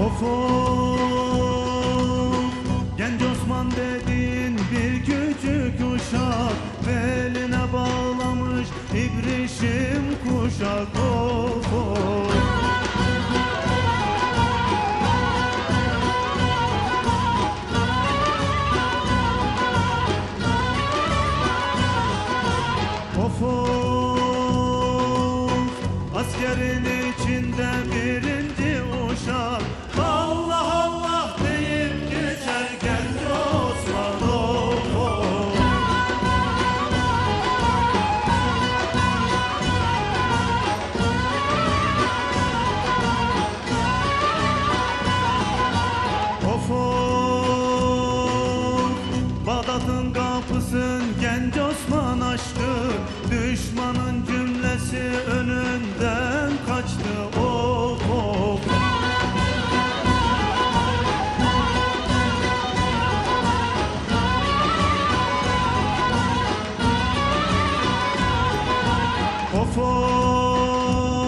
Of of. Genç Osman dediğin bir küçük uşak ibrişim kuşak Of of Of of Askerin genç Osman açtı Düşmanın cümlesi önünden kaçtı. Of of. Of of.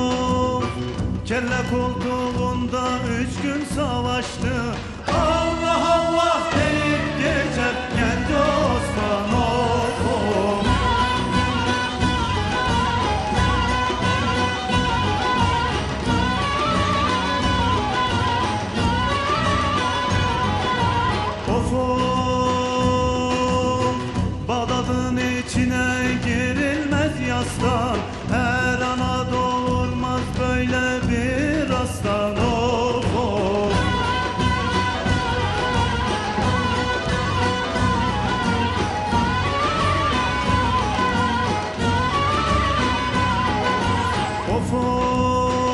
Kelle koltuğunda üç gün savaştı. Allah Allah deyip yastan Her ana doğurmaz böyle bir aslan. Of of. Of of.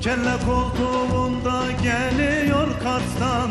Kelle koltuğunda geliyor Kars'tan